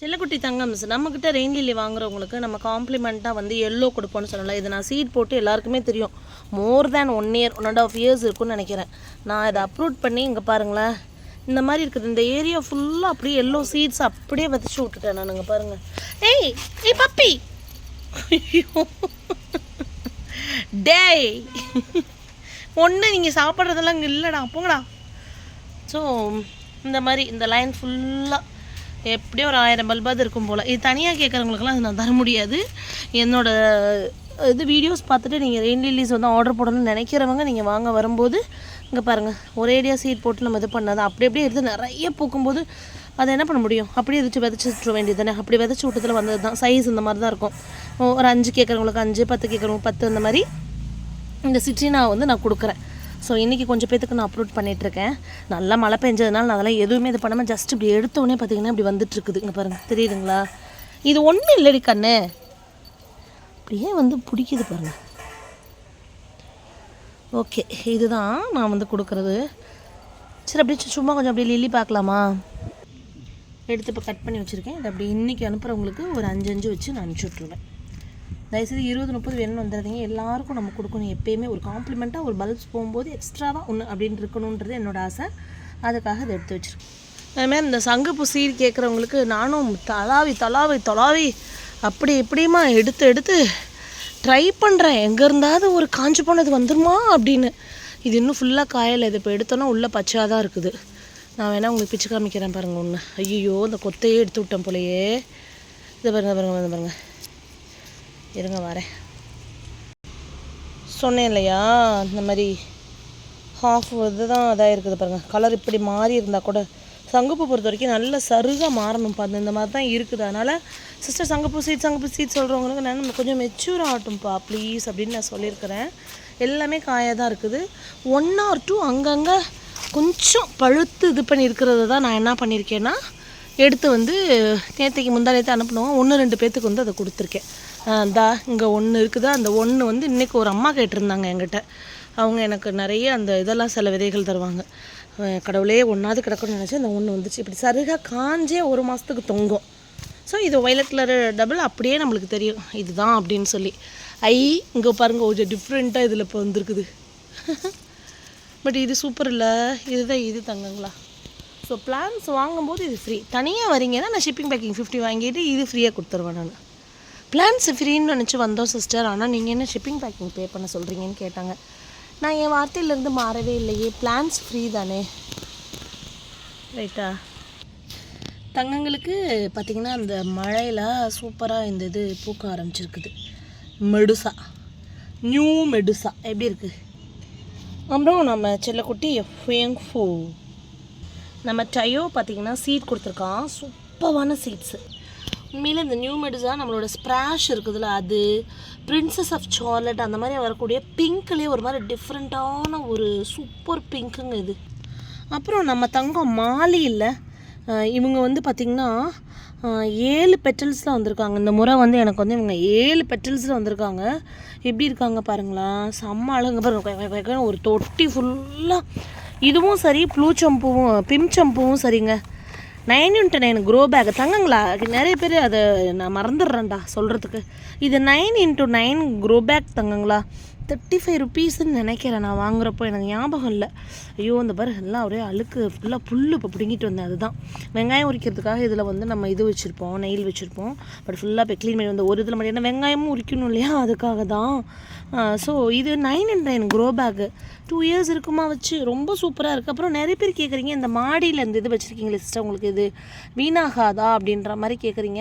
செல்லக்குட்டி தங்கம்ஸ் நம்மக்கிட்ட rain lily வாங்குறவங்களுக்கு நம்ம காம்ப்ளிமெண்ட்டாக வந்து எல்லோ கொடுப்போம்னு சொல்லலாம். இது நான் சீட் போட்டு எல்லாருக்குமே தெரியும். More than one year one and half years இருக்கும்னு நினைக்கிறேன். நான் இதை அப்ரூட் பண்ணி இங்கே பாருங்களேன். இந்த மாதிரி இருக்குது. இந்த ஏரியா ஃபுல்லாக அப்படியே எல்லோ சீட்ஸ் அப்படியே வதச்சு விட்டுட்டேன் நான். இங்கே பாருங்கள் ஏய் ஏய் பப்பி! டேய். ஒன்று நீங்கள் சாப்பிட்றதெல்லாம் இங்கே இல்லைடா. போங்கடா. ஸோ இந்த மாதிரி இந்த லைன் ஃபுல்லாக எப்படியும் ஒரு ஆயிரம் பல்பாவது இருக்கும் போல். இது தனியாக கேட்குறவங்களுக்குலாம் அது நான் தர முடியாது. என்னோடய இது வீடியோஸ் பார்த்துட்டு நீங்கள் ரெயின் லில்லிஸ் வந்து ஆர்டர் போடணும்னு நினைக்கிறவங்க நீங்கள் வாங்க வரும்போது இங்கே பாருங்கள் ஒரேடியாக சீட் போட்டு நம்ம இது பண்ணாது. அப்படி அப்படியே எடுத்து நிறைய பூக்கும்போது அதை என்ன பண்ண முடியும்? அப்படியே எதிர்த்து விதைச்சி விட்டுற வேண்டியது தானே அப்படி விதைச்சி விட்டதில் வந்தது தான் சைஸ் இந்த மாதிரி தான் இருக்கும். ஒரு அஞ்சு கேட்குறவங்களுக்கு அஞ்சு பத்து கேட்குறவங்க பத்து அந்த மாதிரி இந்த சிட்ரினா வந்து நான் கொடுக்குறேன். ஸோ இன்றைக்கி கொஞ்சம் பேத்துக்கு நான் அப்லோட் பண்ணிகிட்ருக்கேன் நல்லா மழை பெஞ்சதுனால நான் அதெல்லாம் எதுவுமே இது பண்ணாமல் ஜஸ்ட் இப்படி எடுத்தோடனே பார்த்தீங்கன்னா இப்படி வந்துட்டுருக்குது. இங்கே பாருங்கள் தெரியுதுங்களா? இது ஒன்றும் இல்லடி கண்ணு. அப்படியே வந்து பிடிக்குது பாருங்கள் ஓகே இதுதான் நான் வந்து கொடுக்குறது. சரி அப்படியே சும்மா கொஞ்சம் அப்படியே லில்லி பார்க்கலாமா? எடுத்து இப்போ கட் பண்ணி வச்சுருக்கேன். இதை அப்படி இன்றைக்கி அனுப்புகிறவங்களுக்கு ஒரு அஞ்சு அஞ்சு வச்சு நான் அனுப்பிச்சி விட்ருவேன் தயவுசெய்து இருபது முப்பது வேணும்னு வந்துடுறீங்க எல்லாருக்கும் நம்ம கொடுக்கணும் எப்பயுமே. ஒரு காம்ப்ளிமெண்ட்டாக ஒரு பல்ப்ஸ் போகும்போது எக்ஸ்ட்ராவாக ஒன்று அப்படின்னு இருக்கணுன்றது என்னோட ஆசை. அதுக்காக அதை எடுத்து வச்சுருக்கேன். அதுமாதிரி இந்த சங்குப்பூ சீர் கேட்குறவங்களுக்கு நானும் தலாவி தலாவி தலாவி அப்படி இப்படியுமா எடுத்து எடுத்து ட்ரை பண்ணுறேன் எங்கே இருந்தாவது ஒரு காஞ்சு போனது வந்துருமா அப்படின்னு. இது இன்னும் ஃபுல்லாக காயலை. இது இப்போ எடுத்தோன்னா உள்ளே பச்சையாக தான் இருக்குது. நான் வேணால் உங்களுக்கு பிச்சு காமிக்கிறேன் பாருங்கள் ஒன்று ஐயோ இந்த கொத்தையே எடுத்து விட்டேன் போலையே. இதை பாருங்க பாருங்கள் பாருங்கள் இருங்க வரேன். சொன்னேன் இல்லையா? இந்த மாதிரி ஹாஃப் இதுதான் இதாக இருக்குது பாருங்கள் கலர் இப்படி மாறி இருந்தால் கூட சங்குப்பூ பொறுத்த வரைக்கும் நல்ல சருகாக மாறணும்ப்பா அந்த இந்த மாதிரி தான் இருக்குது. அதனால் சிஸ்டர் சங்கப்பூ சீட் சங்கப்பு சீட் சொல்கிறவங்களுக்கு நான் நம்ம கொஞ்சம் மெச்சூர் ஆகட்டும்ப்பா ப்ளீஸ் அப்படின்னு நான் சொல்லியிருக்கிறேன். எல்லாமே காயாக தான் இருக்குது. ஒன் ஆர் டூ அங்கங்கே கொஞ்சம் பழுத்து இது பண்ணியிருக்கிறது தான் நான் என்ன பண்ணியிருக்கேன்னா எடுத்து வந்து நேற்றைக்கு முந்தா அனுப்பினோம். ஒன்று ரெண்டு பேர்த்துக்கு வந்து அதை கொடுத்துருக்கேன். தா இங்கே ஒன்று இருக்குது. அந்த ஒன்று வந்து இன்றைக்கி ஒரு அம்மா கேட்டிருந்தாங்க என்கிட்ட. அவங்க எனக்கு நிறைய அந்த இதெல்லாம் சில விதைகள் தருவாங்க. கடவுளே ஒன்றாவது கிடக்கணும்னு நினச்சி அந்த ஒன்று வந்துச்சு. இப்படி சருகாக காஞ்சே ஒரு மாதத்துக்கு தொங்கும். ஸோ இது வயலட் கலர் டபுள் அப்படியே நம்மளுக்கு தெரியும். இதுதான் அப்படின்னு சொல்லி. ஐ இங்கே பாருங்கள் கொஞ்சம் டிஃப்ரெண்ட்டாக இதில் இப்போ வந்துருக்குது. பட் இது சூப்பர் இல்லை. இதுதான் இது தங்கங்களா? ஸோ பிளான்ஸ் வாங்கும்போது இது ஃப்ரீ தனியாக வரீங்கன்னா நான் ஷிப்பிங் பேக்கிங் ஃபிஃப்டி வாங்கிட்டு இது ஃப்ரீயாக கொடுத்துருவேன் நான். பிளான்ஸ் ஃப்ரீன்னு நினச்சி வந்தோம் சிஸ்டர் ஆனால் நீங்கள் என்ன ஷிப்பிங் பேக்கிங் பே பண்ண சொல்கிறீங்கன்னு கேட்டாங்க. நான் என் வார்த்தையிலேருந்து மாறவே இல்லையே. பிளான்ஸ் ஃப்ரீ தானே. ரைட்டா தங்கங்களுக்கு பார்த்திங்கன்னா அந்த மழையில் சூப்பராக இந்த இது பூக்க ஆரம்பிச்சிருக்குது. மெடுசா. நியூ மெடுசா எப்படி இருக்குது அப்புறம் நம்ம செல்லக்குட்டி எஃப்எங் ஃபோ நம்ம டயோ பார்த்திங்கன்னா சீட் கொடுத்துருக்கான். சூப்பரான சீட்ஸு உண்மையில் இந்த நியூ மெடிசா நம்மளோட ஸ்ப்ராஷ் இருக்குதுல்ல அது பிரின்சஸ் ஆஃப் சார்லட் அந்த மாதிரி வரக்கூடிய பிங்க்லேயே ஒரு மாதிரி டிஃப்ரெண்ட்டான ஒரு சூப்பர் பிங்க்குங்க இது. அப்புறம் நம்ம தங்கம் மாலி இல்லை இவங்க வந்து பார்த்திங்கன்னா ஏழு பெட்டல்ஸில் வந்திருக்காங்க. இந்த முறை வந்து எனக்கு வந்து இவங்க ஏழு பெட்டல்ஸில் வந்திருக்காங்க. எப்படி இருக்காங்க பாருங்களா செம்ம அழகு பாருங்க ஒரு தொட்டி ஃபுல்லாக இதுவும் சரி ப்ளூ சம்பூவும் பிம் சம்பூவும் சரிங்க. Nine into nine grow bag தங்கங்களா? நிறைய பேர் அதை நான் மறந்துடுறேன்டா சொல்கிறதுக்கு இது nine into nine grow bag தங்கங்களா? Thirty five ருபீஸ்ன்னு நினைக்கிறேன் நான் வாங்குறப்போ. எனக்கு ஞாபகம் இல்லை. ஐயோ அந்த பாரு எல்லாம் ஒரே அழுக்கு ஃபுல்லாக புல் இப்போ பிடுங்கிட்டு வந்தேன். அதுதான். வெங்காயம் உரிக்கிறதுக்காக இதில் வந்து நம்ம இது வச்சுருப்போம் நெயில் வச்சுருப்போம். பட் ஃபுல்லாக இப்போ க்ளீன் பண்ணி வந்து ஒரு இதில் மட்டும் ஏன்னா வெங்காயமும் உரிக்கணும் இல்லையா? அதுக்காக தான் ஸோ இது nine and nine grow bag two years இருக்குமா வச்சு ரொம்ப சூப்பராக இருக்குது அப்புறம் நிறைய பேர் கேட்குறீங்க இந்த மாடியில் இந்த இது வச்சுருக்கீங்களே சிஸ்டர் உங்களுக்கு இது வீணாகாதா அப்படின்ற மாதிரி கேட்குறீங்க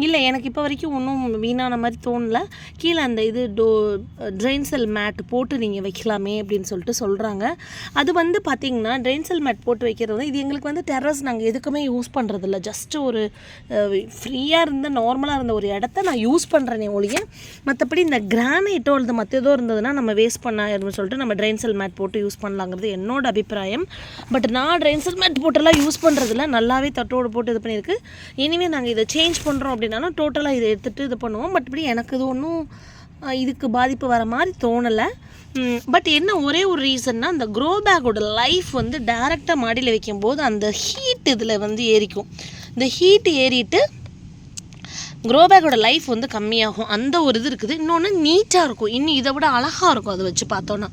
இல்லை எனக்கு இப்போ வரைக்கும் ஒன்றும் வீணான மாதிரி தோணல. கீழே அந்த இது டோ ட்ரெயின் செல் மேட் போட்டு நீங்கள் வைக்கலாமே அப்படின்னு சொல்லிட்டு சொல்கிறாங்க அது வந்து பார்த்திங்கன்னா ட்ரெயின் செல் மேட் போட்டு வைக்கிறது வந்து இது எங்களுக்கு வந்து டெரஸ் நாங்கள் எதுக்குமே யூஸ் பண்ணுறதில்ல ஜஸ்ட் ஒரு ஃப்ரீயாக இருந்த நார்மலாக இருந்த ஒரு இடத்த நான் யூஸ் பண்ணுறேனே ஒழிய மற்றபடி இந்த கிரானைட்டோ அல்லது மற்ற ஏதோ இருந்ததுன்னா நம்ம வேஸ்ட் பண்ண சொல்லிட்டு நம்ம ட்ரெயின் செல் மேட் போட்டு யூஸ் பண்ணலாங்கிறது என்னோட அபிப்பிராயம். பட் நான் ட்ரெயின் மேட் போட்டெல்லாம் யூஸ் பண்ணுறதுல நல்லாவே தட்டோடு போட்டு இது பண்ணியிருக்கு. இனிமே நாங்கள் இதை சேஞ்ச் பண்ணுறோம் அப்படின்னாலும் டோட்டலாக இதை எடுத்துகிட்டு இது பண்ணுவோம். மற்றபடி எனக்கு இது ஒன்றும் இதுக்கு பாதிப்பு வர மாதிரி தோணலை. பட் என்ன ஒரே ஒரு ரீசன்னா அந்த க்ரோ பேக்கோட லைஃப் வந்து டேரெக்டாக மாடியில் வைக்கும்போது அந்த ஹீட் இதில் வந்து ஏறிக்கும். இந்த ஹீட் ஏறிட்டு க்ரோ பேக்கோட லைஃப் வந்து கம்மியாகும். அந்த ஒரு இது இருக்குது. இன்னொன்று நீட்டாக இருக்கும். இன்னும் இதை விட அழகாக இருக்கும் அதை வச்சு பார்த்தோன்னா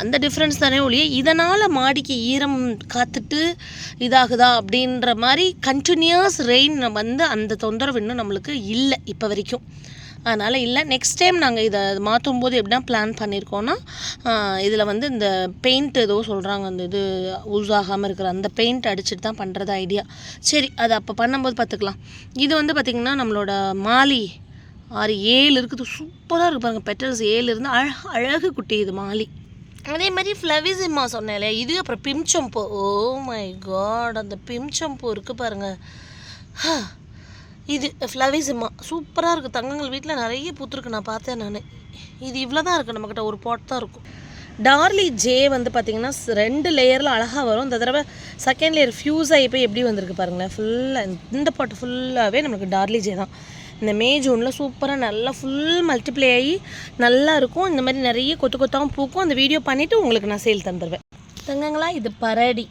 அந்த டிஃப்ரென்ஸ் தானே ஒழிய இதனால் மாடிக்கு ஈரம் காத்துட்டு இதாகுதா அப்படின்ற மாதிரி கண்டினியூஸ் ரெயின் வந்து அந்த தொந்தரவு இன்னும் நம்மளுக்கு இல்லை இப்போ வரைக்கும். அதனால் இல்லை நெக்ஸ்ட் டைம் நாங்கள் இதை மாற்றும் போது எப்படின்னா பிளான் பண்ணியிருக்கோன்னா இதில் வந்து இந்த பெயிண்ட் ஏதோ சொல்கிறாங்க அந்த இது யூஸ் ஆகாமல் இருக்கிற அந்த பெயிண்ட் அடிச்சுட்டு தான் பண்ணுறது ஐடியா சரி அது அப்போ பண்ணும்போது பார்த்துக்கலாம் இது வந்து பார்த்திங்கன்னா நம்மளோட மாலி ஆறு ஏழு இருக்குது சூப்பராக இருக்குது பாருங்கள் பெட்டல்ஸ் ஏழு இருந்து அழகு அழகு குட்டி இது மாலி. அதே மாதிரி ஃப்ளவிசிமா சொன்னேன்ல இது அப்புறம் பிம்சம்பூ ஓ oh மை காட் அந்த பிம்சம்பூ இருக்குது பாருங்கள் இது ஃப்ளவிசிமா சூப்பராக இருக்குது தங்கங்கள் வீட்டில் நிறைய பூத்துருக்கு. நான் பார்த்தேன் நான். இது இவ்வளோ தான் இருக்குது நம்மக்கிட்ட ஒரு பாட் தான் இருக்கும். டார்லி ஜே வந்து பார்த்திங்கன்னா ரெண்டு லேயரில் அழகாக வரும். இந்த தடவை செகண்ட் லேயர் ஃப்யூஸ் ஆகி போய் எப்படி வந்திருக்கு பாருங்களேன். ஃபுல்லாக இந்த பாட்டு ஃபுல்லாகவே நமக்கு டார்லி ஜே தான். இந்த மே ஜூனில் சூப்பராக நல்லா ஃபுல் மல்டிப்ளை ஆகி நல்லா இருக்கும். இந்த மாதிரி நிறைய கொத்து கொத்தாகவும் பூக்கும். அந்த வீடியோ பண்ணிவிட்டு உங்களுக்கு நான் சேல் தந்துடுவேன் தங்கங்களா இது பரடி.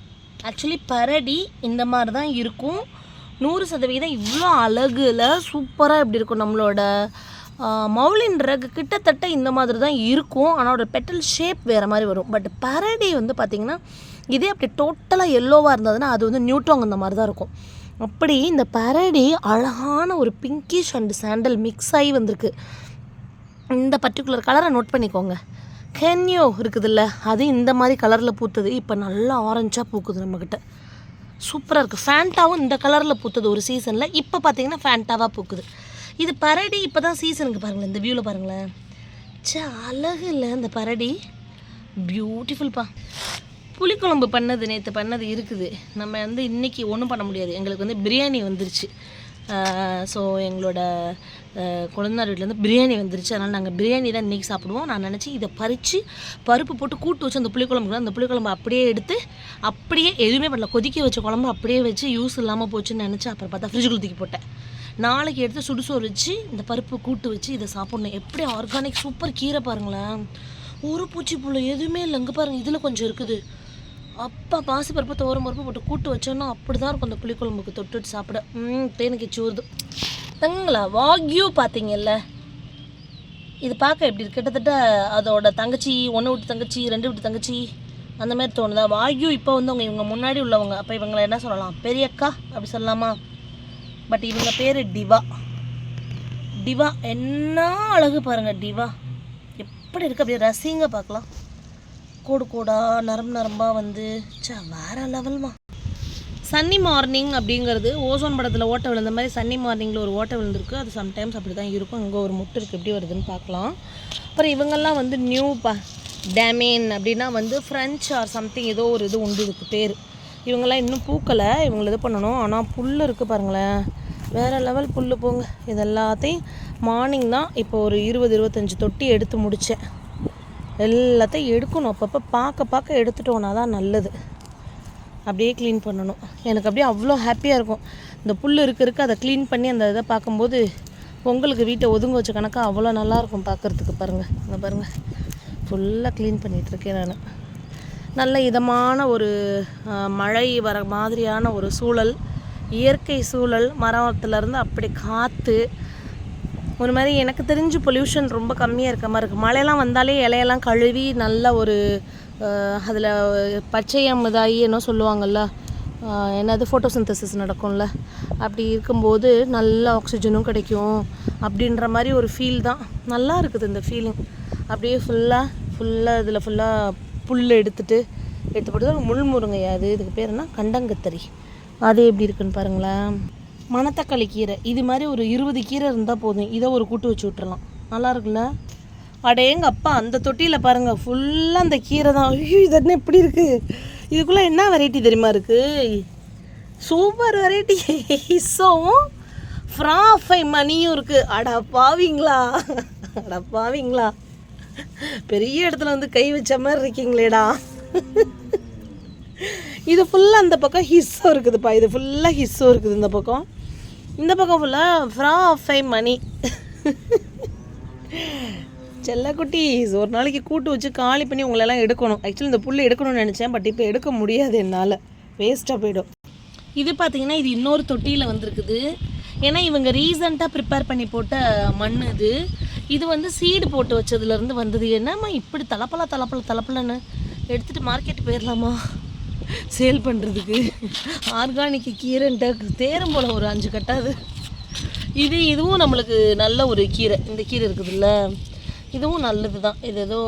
ஆக்சுவலி பரடி இந்த மாதிரி தான் இருக்கும். நூறு சதவீதம் இவ்வளோ அழகுல சூப்பராக எப்படி இருக்கும் நம்மளோட மௌலின் ரகு கிட்டத்தட்ட இந்த மாதிரி தான் இருக்கும். ஆனால் ஒரு பெட்டல் ஷேப் வேறு மாதிரி வரும். பட் பரடி வந்து பார்த்திங்கன்னா இதே அப்படி டோட்டலாக எல்லோவாக இருந்ததுன்னா அது வந்து நியூட்ராங் அந்த மாதிரி தான் இருக்கும். அப்படி இந்த பரடி அழகான ஒரு பிங்கிஷ் அண்ட் சாண்டல் மிக்ஸ் ஆகி வந்திருக்கு. இந்த பர்டிகுலர் கலரை நோட் பண்ணிக்கோங்க. கென்யோ இருக்குதுல்ல அது இந்த மாதிரி கலரில் பூத்தது. இப்போ நல்லா ஆரஞ்சாக பூக்குது நம்மக்கிட்ட சூப்பராக இருக்குது ஃபேண்டாவும் இந்த கலரில் பூத்தது ஒரு சீசனில் இப்போ பார்த்தீங்கன்னா ஃபேண்டாவாக பூக்குது. இது பரடி இப்போ தான் சீசனுக்கு பாருங்களேன். இந்த வியூவில் பாருங்களேன். சே அழகு இல்லை இந்த பரடி. பியூட்டிஃபுல்ப்பா புளிக்குழம்பு பண்ணது நேற்று பண்ணது இருக்குது. நம்ம வந்து இன்றைக்கி ஒன்றும் பண்ண முடியாது. எங்களுக்கு வந்து பிரியாணி வந்துருச்சு. ஸோ எங்களோட குழந்தை வீட்டிலேருந்து பிரியாணி வந்துருச்சு. அதனால் நாங்கள் பிரியாணி தான் இன்றைக்கி சாப்பிடுவோம். நான் நினச்சி இதை பறித்து பருப்பு போட்டு கூட்டு வச்சு அந்த புளிக்குழம்பு அந்த புளிக்குழம்பு அப்படியே எடுத்து அப்படியே எதுவுமே பண்ணல. கொதிக்க வச்ச குழம்பு அப்படியே வச்சு யூஸ் இல்லாமல் போச்சுன்னு நினச்சி அப்புறம் பார்த்தா ஃப்ரிட்ஜுக்குள்ள தூக்கி போட்டேன். நாளைக்கு எடுத்து சுடுசோறு வச்சு இந்த பருப்பு கூட்டு வச்சு இதை சாப்பிட்ணும். எப்படி ஆர்கானிக் சூப்பர் கீரை பாருங்களேன். ஒரு பூச்சி புழு எதுவுமே இல்லை இங்கே பாருங்கள் இதில் கொஞ்சம் இருக்குது. அப்பா பாசி பருப்பு தோரம் பருப்பு போட்டு கூட்டு வச்சோன்னா அப்படி தான் இருக்கும் அந்த புளிக்குழம்புக்கு. தொட்டுட்டு சாப்பிட. ம் தேனுக்கு சூறுது தங்களா வாக்யூ பார்த்தீங்கல்ல? இது பார்க்க எப்படி இருக்கு? கிட்டத்தட்ட அதோட தங்கச்சி ஒன்று விட்டு தங்கச்சி ரெண்டு விட்டு தங்கச்சி அந்த மாதிரி தோணுதா? வாக்யூ இப்போ வந்து அவங்க இவங்க முன்னாடி உள்ளவங்க. அப்போ இவங்களை என்ன சொல்லலாம்? பெரியக்கா அப்படி சொல்லலாமா? பட் இவங்க பேர் டிவா. டிவா என்ன அழகு பாருங்கள் டிவா. எப்படி இருக்கு? அப்படியே ரசிங்க பார்க்கலாம். கோடு கோடா நரம்பு நரம்பாக வந்து சா வேற லெவல்மா. சன்னி மார்னிங் அப்படிங்கிறது ஓசோன் படத்தில் ஓட்டை விழுந்த மாதிரி சன்னி மார்னிங்கில் ஒரு ஓட்டை விழுந்திருக்கு. அது சம்டைம்ஸ் அப்படி தான் இருக்கும். இங்கே ஒரு முட்டு இருக்குது எப்படி வருதுன்னு பார்க்கலாம். அப்புறம் இவங்கெல்லாம் வந்து நியூ ப டேமேன் அப்படின்னா வந்து ஃப்ரெஞ்ச் ஆர் சம்திங் ஏதோ ஒரு இது உண்டு. இதுக்கு பேர். இவங்கெல்லாம் இன்னும் பூக்கலை. இவங்களை இது பண்ணணும். ஆனால் புல் இருக்குது பாருங்களேன். வேறு லெவல் புல் போங்க. இது எல்லாத்தையும் மார்னிங் தான் இப்போ ஒரு இருபது இருபத்தஞ்சி தொட்டி எடுத்து முடித்தேன் எல்லாத்தையும் எடுக்கணும். அப்பப்போ பார்க்க பார்க்க எடுத்துட்டோன்னா தான் நல்லது. அப்படியே க்ளீன் பண்ணணும். எனக்கு அப்படியே அவ்வளோ ஹாப்பியாக இருக்கும். இந்த புல் இருக்க இருக்க அதை க்ளீன் பண்ணி அந்த இதை பார்க்கும்போது பொங்கலுக்கு வீட்டை ஒதுங்க வச்ச கணக்காக அவ்வளோ நல்லாயிருக்கும் பார்க்குறதுக்கு பாருங்கள் இங்கே பாருங்கள் ஃபுல்லாக க்ளீன் பண்ணிகிட்ருக்கேன் நான். நல்ல இதமான ஒரு மழை வர மாதிரியான ஒரு சூழல் இயற்கை சூழல் மரத்துலேருந்து அப்படி காற்று ஒரு மாதிரி எனக்கு தெரிஞ்சு பொல்யூஷன் ரொம்ப கம்மியாக இருக்க மாதிரி இருக்குது மழையெல்லாம் வந்தாலே இலையெல்லாம் கழுவி நல்ல ஒரு அதில் பச்சையம் இதாகி என்ன சொல்லுவாங்கள்ல என்னது ஃபோட்டோசிந்தசிஸ் நடக்கும்ல. அப்படி இருக்கும்போது நல்ல ஆக்சிஜனும் கிடைக்கும் அப்படின்ற மாதிரி ஒரு ஃபீல் தான். நல்லா இருக்குது இந்த ஃபீலிங் அப்படியே ஃபுல்லாக ஃபுல்லாக இதில் ஃபுல்லாக புல் எடுத்துட்டு எடுத்து போட்டு முள் முருங்கையா அது. இதுக்கு பேர் என்ன? கண்டங்கத்தரி. அது எப்படி இருக்குன்னு பாருங்களேன். மணத்தக்காளி கீரை. இது மாதிரி ஒரு இருபது கீரை இருந்தால் போதும். இதை ஒரு கூட்டு வச்சு விட்டுறலாம். நல்லா இருக்குல்ல? அட அப்பா அந்த தொட்டியில் பாருங்கள் ஃபுல்லாக அந்த கீரை தான். ஐயோ இது என்ன எப்படி இருக்குது இதுக்குள்ளே என்ன வெரைட்டி தெரியுமா இருக்குது சூப்பர் வெரைட்டி ஹிஸ்ஸோவும் ஃப்ராஃபை மணியும் இருக்குது அட பாவிங்களா? அட பாவிங்களா? பெரிய இடத்துல வந்து கை வச்ச மாதிரி இருக்கீங்களேடா. இது ஃபுல்லாக அந்த பக்கம் ஹிஸ்ஸோ இருக்குதுப்பா. இது ஃபுல்லாக ஹிஸ்ஸோ இருக்குது இந்த பக்கம். இந்த பக்கம் ஃபுல்லாக ஃப்ரா ஃபை மணி செல்லக்குட்டிஸ் ஒரு நாளைக்கு கூட்டு வச்சு காலி பண்ணி உங்களெல்லாம் எடுக்கணும். ஆக்சுவலி இந்த புல் எடுக்கணும்னு நினச்சேன் பட் இப்போ எடுக்க முடியாது என்னால். வேஸ்ட்டாக போயிடும். இது பார்த்தீங்கன்னா இது இன்னொரு தொட்டியில் வந்திருக்குது. ஏன்னா இவங்க ரீசண்டாக ப்ரிப்பேர் பண்ணி போட்ட மண் இது. இது வந்து சீடு போட்டு வச்சதுலேருந்து வந்தது. என்னம்மா இப்படி தலப்பலா தலப்பல தலப்பலன்னு? எடுத்துகிட்டு மார்க்கெட் போயிடலாமா சேல் பண்ணுறதுக்கு ஆர்கானிக் கீரைன்ட்டு தேரும் போல் ஒரு அஞ்சு கட்டாது இது இதுவும் நம்மளுக்கு நல்ல ஒரு கீரை. இந்த கீரை இருக்குதுல்ல இதுவும் நல்லது தான் இது ஏதோ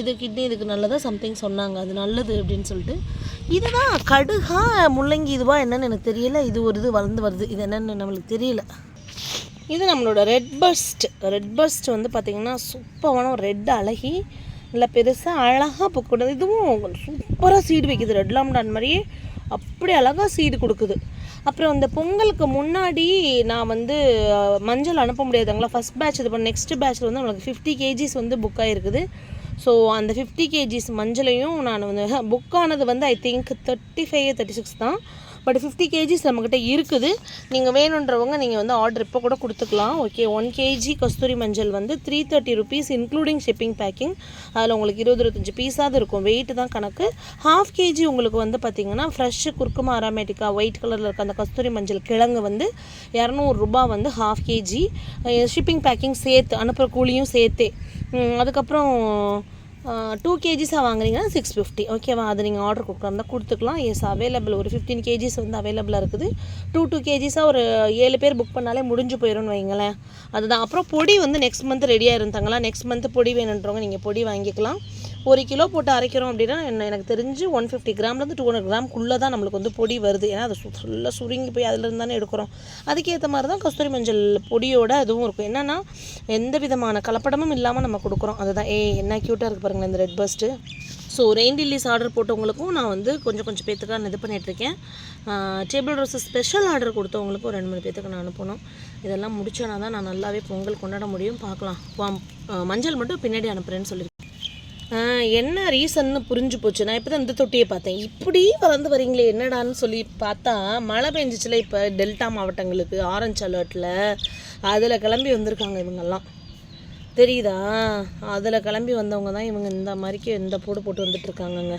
இது கிட்னி இதுக்கு நல்லதாக சம்திங் சொன்னாங்க. அது நல்லது அப்படின்னு சொல்லிட்டு. இதுதான் கடுகா முள்ளங்கி இதுவா என்னன்னு எனக்கு தெரியல. இது ஒரு இது வளர்ந்து வருது. இது என்னன்னு நம்மளுக்கு தெரியல. இது நம்மளோட ரெட் பஸ்ட் ரெட் பஸ்ட் வந்து பார்த்திங்கன்னா சூப்பரான ஒரு ரெட் அழகி நல்லா பெருசாக அழகாக பூக்கூடாது இதுவும் சூப்பராக சீடு வைக்குது. ரெட் லாம்டான் மாதிரியே அப்படி அழகாக சீடு கொடுக்குது. அப்புறம் அந்த பொங்கலுக்கு முன்னாடி நான் வந்து மஞ்சள் அனுப்ப முடியாதுங்களா? ஃபஸ்ட் பேட்ச் இது பண்ண நெக்ஸ்ட் பேட்ச்சில் வந்து உங்களுக்கு ஃபிஃப்டி கேஜிஸ் வந்து புக் ஆகிருக்குது ஸோ அந்த ஃபிஃப்டி கேஜிஸ் மஞ்சளையும் நான் வந்து புக் ஆனது வந்து I think thirty five thirty six தான். பட் ஃபிஃப்டி கேஜிஸ் நம்மக்கிட்ட இருக்குது. நீங்கள் வேணுன்றவங்க நீங்கள் வந்து ஆர்டர் இப்போ கூட கொடுத்துக்கலாம். ஓகே ஒன் கேஜி கஸ்தூரி மஞ்சள் வந்து three thirty rupees including shipping packing அதில் உங்களுக்கு இருபது இருபத்தஞ்சி பீஸாவது இருக்கும். வெயிட்டு தான் கணக்கு. ஹாஃப் கேஜி உங்களுக்கு வந்து பார்த்தீங்கன்னா ஃப்ரெஷ்ஷு குறுக்குமா அராமேட்டிக்கா ஒயிட் கலரில் இருக்க அந்த கஸ்தூரி மஞ்சள் கிழங்கு வந்து இரநூறுபா வந்து ஹாஃப் கேஜி ஷிப்பிங் பேக்கிங் சேர்த்து அனுப்புகிற கூலியும் சேர்த்தே. அதுக்கப்புறம் டூ கேஜிஸாக வாங்குறீங்கன்னா சிக்ஸ் ஃபிஃப்டி ஓகேவா அது நீங்கள் ஆர்டர் கொடுக்குறதா கொடுத்துக்கலாம். எஸ் அவைலபிள் ஒரு ஃபிஃப்டீன் கேஜிஸ் வந்து அவைலபிளாக இருக்குது. டூ டூ கேஜிஸாக ஒரு ஏழு பேர் புக் பண்ணாலே முடிஞ்சு போயிடும்னு வைங்களேன். அதுதான். அப்புறம் பொடி வந்து நெக்ஸ்ட் மந்த் ரெடியாக இருந்தாங்களா நெக்ஸ்ட் மந்த் பொடி வேணுன்றவங்க நீங்கள் பொடி வாங்கிக்கலாம். ஒரு கிலோ போட்டு அரைக்கிறோம் அப்படின்னா என்ன எனக்கு தெரிஞ்சு ஒன் ஃபிஃப்டி கிராம்லேருந்து டூ ஹண்ட்ரட் கிராம்குள்ளே தான் நம்மளுக்கு வந்து பொடி வருது. ஏன்னா அது ஃபுல்லாக சுருங்கி போய் அதுலேருந்து தானே எடுக்கிறோம். அதுக்கேற்ற மாதிரி தான் கஸ்தூரி மஞ்சள் பொடியோட அதுவும் இருக்கும். என்னென்னா எந்த விதமான கலப்படமும் இல்லாமல் நம்ம கொடுக்குறோம். அதுதான். ஏ என்ன க்யூட்டாக இருக்குது பாருங்களேன் இந்த red first so rain lilies order போட்டவங்களுக்கும் நான் வந்து கொஞ்சம் கொஞ்சம் பேத்துக்காக நான் இது பண்ணிகிட்ருக்கேன் டேபிள் ரோஸ் ஸ்பெஷல் ஆர்டர் கொடுத்தவங்களுக்கும் ஒரு ரெண்டு மூணு பேத்துக்கு நான் அனுப்பணும். இதெல்லாம் முடிச்சோன்னா தான் நான் நல்லாவே பொங்கல் கொண்டாட முடியும். பார்க்கலாம். வா- மஞ்சள் மட்டும் பின்னாடி அனுப்புகிறேன்னு சொல்லியிருக்கேன் என்ன ரீசன்னு புரிஞ்சு போச்சு. நான் இப்போ தான் இந்த தொட்டியை பார்த்தேன். இப்படி வளர்ந்து வரீங்களே என்னடான்னு சொல்லி பார்த்தா மழை பெஞ்சிச்சுல இப்போ டெல்டா மாவட்டங்களுக்கு ஆரஞ்சு அலர்ட்டில் அதில் கிளம்பி வந்திருக்காங்க இவங்கெல்லாம். தெரியுதா? அதில் கிளம்பி வந்தவங்க தான் இவங்க இந்த மாதிரிக்கு இந்த போடு போட்டு வந்துட்டுருக்காங்கங்க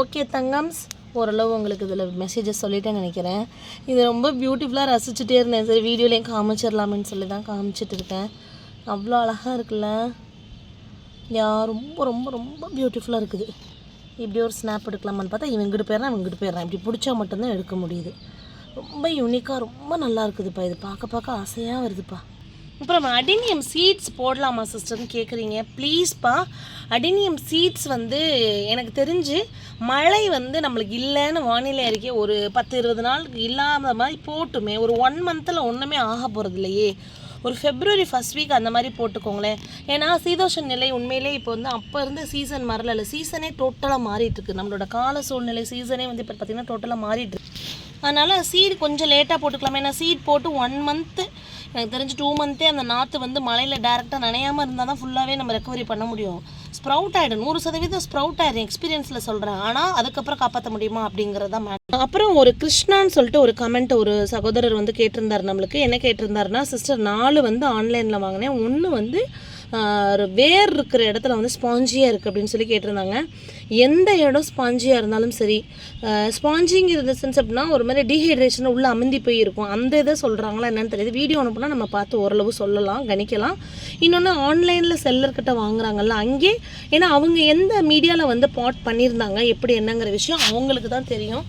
ஓகே தங்கம்ஸ் ஓரளவு உங்களுக்கு இதில் மெசேஜஸ் சொல்லிட்டேன்னு நினைக்கிறேன். இது ரொம்ப பியூட்டிஃபுல்லாக ரசிச்சுட்டே இருந்தேன். சரி வீடியோலேயும் காமிச்சிடலாமேன்னு சொல்லி தான் காமிச்சிட்டு இருக்கேன். அவ்வளோ அழகாக இருக்குல்ல? யா ரொம்ப ரொம்ப ரொம்ப பியூட்டிஃபுல்லாக இருக்குது. இப்படி ஒரு ஸ்னாப் எடுக்கலாமான்னு பார்த்தா இவன் இங்கிட்டு போயிடறான் இவன் இங்கிட்டு போயிடறான். இப்படி பிடிச்சா மட்டும்தான் எடுக்க முடியுது. ரொம்ப யூனிக்காக ரொம்ப நல்லா இருக்குதுப்பா. இது பார்க்க பார்க்க ஆசையாக வருதுப்பா. அப்புறம் அடினியம் சீட்ஸ் போடலாமா சிஸ்டர்னு கேட்குறீங்க ப்ளீஸ்ப்பா அடினியம் சீட்ஸ் வந்து எனக்கு தெரிஞ்சு மழை வந்து நம்மளுக்கு இல்லைன்னு வானிலை அறிக்கை ஒரு பத்து இருபது நாளுக்கு இல்லாத மாதிரி போட்டுமே ஒரு ஒன் மந்தில் ஒன்றுமே ஆக போகிறது இல்லையே ஒரு ஃபெப்ரவரி ஃபர்ஸ்ட் வீக் அந்த மாதிரி போட்டுக்கோங்களேன். ஏன்னா சீதோஷ நிலை உண்மையிலே இப்போ வந்து அப்போ இருந்த சீசன் மாறல இல்லை. சீசனே டோட்டலாக மாறிட்டுருக்கு நம்மளோட கால சூழ்நிலை சீசனே வந்து இப்போ பார்த்தீங்கன்னா டோட்டலாக மாறிட்டு அதனால் சீட் கொஞ்சம் லேட்டாக போட்டுக்கலாம். ஏன்னா சீட் போட்டு ஒன் மந்த்து எனக்கு தெரிஞ்சு டூ மந்த்தே அந்த நாற்று வந்து மழையில் டேரெக்டாக நனையாமல் இருந்தால் தான் ஃபுல்லாகவே நம்ம ரெக்கவரி பண்ண முடியும். ஸ்ப்ரவுட் ஆகிடும் நூறு சதவீதம் ஸ்ப்ரவுட் ஆகிடும் எக்ஸ்பீரியன்ஸில் சொல்கிறேன் ஆனால் அதுக்கப்புறம் காப்பாற்ற முடியுமா அப்படிங்கிறது அப்புறம் ஒரு கிருஷ்ணான்னு சொல்லிட்டு ஒரு கமெண்ட் ஒரு சகோதரர் வந்து கேட்டிருந்தார் நம்மளுக்கு. என்ன கேட்டிருந்தாருன்னா சிஸ்டர் நாலு வந்து ஆன்லைனில் வாங்கினேன். ஒன்று வந்து ஒரு வேர் இருக்கிற இடத்துல வந்து ஸ்பாஞ்சியாக இருக்குது அப்படின்னு சொல்லி கேட்டிருந்தாங்க. எந்த இடம் ஸ்பாஞ்சியாக இருந்தாலும் சரி ஸ்பாஞ்சிங்கிறது சென்ஸ் அப்படின்னா ஒரு மாதிரி டீஹைட்ரேஷன் உள்ளே அமுந்தி போய் இருக்கும். அந்த இதை சொல்கிறாங்களா என்னன்னு தெரியுது. வீடியோ அனுப்புனா நம்ம பார்த்து ஓரளவு சொல்லலாம் கணிக்கலாம். இன்னொன்று ஆன்லைனில் செல்லர்கிட்ட வாங்குறாங்கல்ல அங்கே ஏன்னா அவங்க எந்த மீடியாவில் வந்து பாட் பண்ணியிருந்தாங்க எப்படி என்னங்கிற விஷயம் அவங்களுக்கு தான் தெரியும்.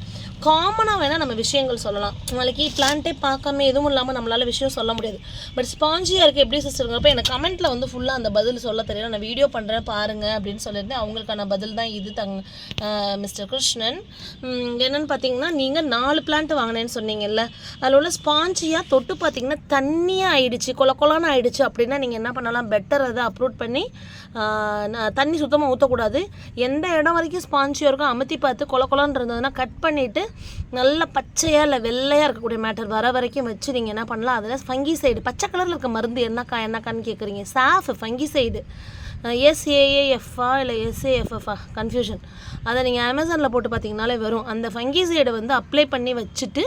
காமனாக வேணால் நம்ம விஷயங்கள் சொல்லலாம். நாளைக்கு பிளான்ட்டே பார்க்காம எதுவும் இல்லாமல் நம்மளால விஷயம் சொல்ல முடியாது. பட் ஸ்பாஞ்சியாக இருக்குது எப்படி சிஸ்டருங்கிறப்ப எனக்கு கமெண்ட்டில் வந்து ஃபுல்லாக அந்த பதில் சொல்ல தெரியல. நான் வீடியோ பண்ணுறேன் பாருங்கள் அப்படின்னு சொல்லியிருந்தேன் அவங்களுக்கான பதில் தான் இது தங் மிஸ்டர் கிருஷ்ணன். என்னென்னு பார்த்தீங்கன்னா நீங்கள் நாலு பிளான்ட் வாங்கினேன்னு சொன்னீங்கல்ல. அதில் உள்ள ஸ்பாஞ்சியாக தொட்டு பார்த்தீங்கன்னா தண்ணியாக ஆயிடுச்சு கொல கொலான்னு ஆயிடுச்சு அப்படின்னா நீங்கள் என்ன பண்ணலாம்? பெட்டர் அதை அப்லோட் பண்ணி நான் தண்ணி சுத்தமாக ஊற்றக்கூடாது எந்த இடம் வரைக்கும் ஸ்பாஞ்சியாக இருக்கோ அமுத்தி பார்த்து கொல கொலான்னு இருந்ததுன்னா கட் பண்ணிவிட்டு நல்ல பச்சையாக இல்லை வெள்ளையாக இருக்கக்கூடிய மேட்டர் வர வரைக்கும் வச்சு நீங்கள் என்ன பண்ணலாம்? அதில் ஃபங்கி சைடு பச்சை கலரில் இருக்க மருந்து என்னக்கா என்னக்கான்னு கேட்குறீங்க சாஃப் ஃபங்கி சைடு எஸ்ஏஏஎஃப்ஆ இல்லை எஸ்ஏஎஃப்எஃப்ஆ கன்ஃபியூஷன் அதை நீங்கள் அமேசானில் போட்டு பார்த்தீங்கனாலே வரும். அந்த ஃபங்கிசைடை வந்து அப்ளை பண்ணி வச்சுட்டு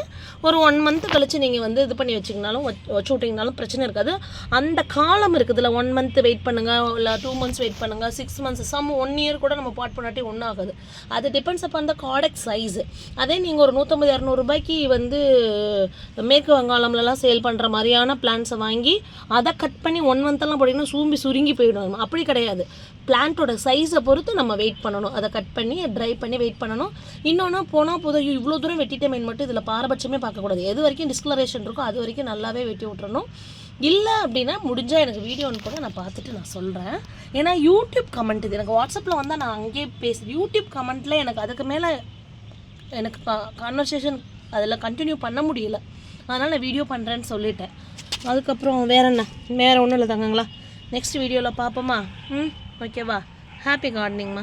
ஒரு ஒன் மந்த் கழித்து நீங்கள் வந்து இது பண்ணி வச்சிங்கனாலும் வச்சு விட்டிங்கனாலும் பிரச்சனை இருக்காது. அந்த காலம் இருக்குதுல்ல ஒன் மந்த் வெயிட் பண்ணுங்கள் இல்லை டூ மந்த்ஸ் வெயிட் பண்ணுங்கள் six months some one year கூட நம்ம பாட் பண்ணாட்டி ஒன்றும் ஆகாது. அது depends upon the contact size அதே நீங்கள் ஒரு நூற்றம்பது இரநூறுபாய்க்கு வந்து மேற்கு வங்காளம்லலாம் சேல் பண்ணுற மாதிரியான பிளான்ஸை வாங்கி அதை கட் பண்ணி ஒன் மந்த்தெல்லாம் போட்டிங்கன்னா சூம்பி சுருங்கி போயிடும். அப்படி கிடையாது. பிளான்ட்டோட சைஸை பொறுத்து நம்ம வெயிட் பண்ணணும். அதை கட் பண்ணி ட்ரை பண்ணி வெயிட் பண்ணணும். இன்னொன்று போனால் போதும் ஐயோ, இவ்வளோ தூரம் வெட்டிட்டமேன் மட்டும் இதில் பாரபட்சமே பார்க்கக்கூடாது. எது வரைக்கும் டிஸ்கலரேஷன் இருக்கோ அது வரைக்கும் நல்லாவே வெட்டி விட்டுறணும். இல்லை அப்படின்னா முடிஞ்சால் எனக்கு வீடியோ கூட நான் பார்த்துட்டு நான் சொல்கிறேன் ஏன்னா யூடியூப் கமெண்ட் இது. எனக்கு வாட்ஸ்அப்பில் வந்தால் நான் அங்கேயே பேசு யூடியூப் கமெண்ட்டில் எனக்கு அதுக்கு மேலே எனக்கு கான்வர்சேஷன் அதில் கண்டினியூ பண்ண முடியல. அதனால் நான் வீடியோ பண்ணுறேன்னு சொல்லிட்டேன். அதுக்கப்புறம் வேற என்ன? வேறு ஒன்றும் இல்லை தங்கங்களா? நெக்ஸ்ட் வீடியோவில் பார்ப்போமா ம். ஓகேவா ஹாப்பி கார்டனிங்மா